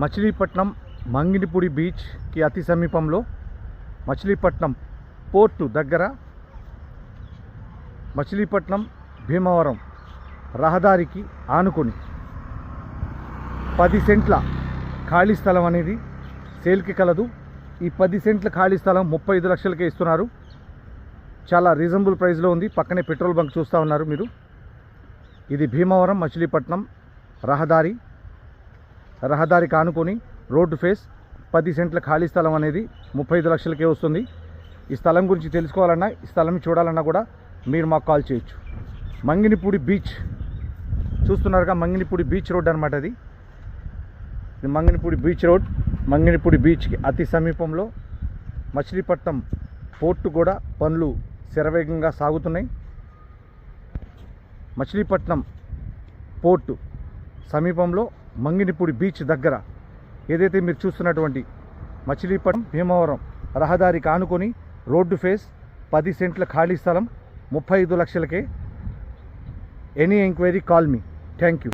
మచిలీపట్నం మంగినిపూడి బీచ్కి అతి సమీపంలో మచిలీపట్నం పోర్టు దగ్గర మచిలీపట్నం భీమవరం రహదారికి ఆనుకొని పది సెంట్ల ఖాళీ స్థలం అనేది సేల్కి కలదు. ఈ పది సెంట్ల ఖాళీ స్థలం ముప్పై ఐదు లక్షలకే ఇస్తున్నారు. చాలా రీజనబుల్ ప్రైస్లో ఉంది. పక్కనే పెట్రోల్ బంక్ చూస్తూ ఉన్నారు మీరు. ఇది భీమవరం మచిలీపట్నం రహదారి. రహదారి కానుకొని రోడ్డు ఫేస్ పది సెంట్ల ఖాళీ స్థలం అనేది ముప్పై ఐదు లక్షలకే వస్తుంది. ఈ స్థలం గురించి తెలుసుకోవాలన్నా ఈ స్థలం చూడాలన్నా కూడా మీరు మాకు కాల్ చేయొచ్చు. మంగినిపూడి బీచ్. చూస్తున్నారుగా మంగినిపూడి బీచ్ రోడ్ అనమాట అది. ఇది మంగినిపూడి బీచ్ రోడ్. మంగినిపూడి బీచ్కి అతి సమీపంలో మచిలీపట్నం పోర్టు కూడా పనులు శరవేగంగా సాగుతున్నాయి. మచిలీపట్నం పోర్టు సమీపంలో మంగినిపూడి బీచ్ దగ్గర ఏదైతే మీరు చూస్తున్నటువంటి మచిలీపట్నం భీమవరం రహదారికి ఆనుకొని రోడ్డు ఫేస్ పది సెంట్ల ఖాళీ స్థలం ముప్పై ఐదు లక్షలకే. Any enquiry call me thank you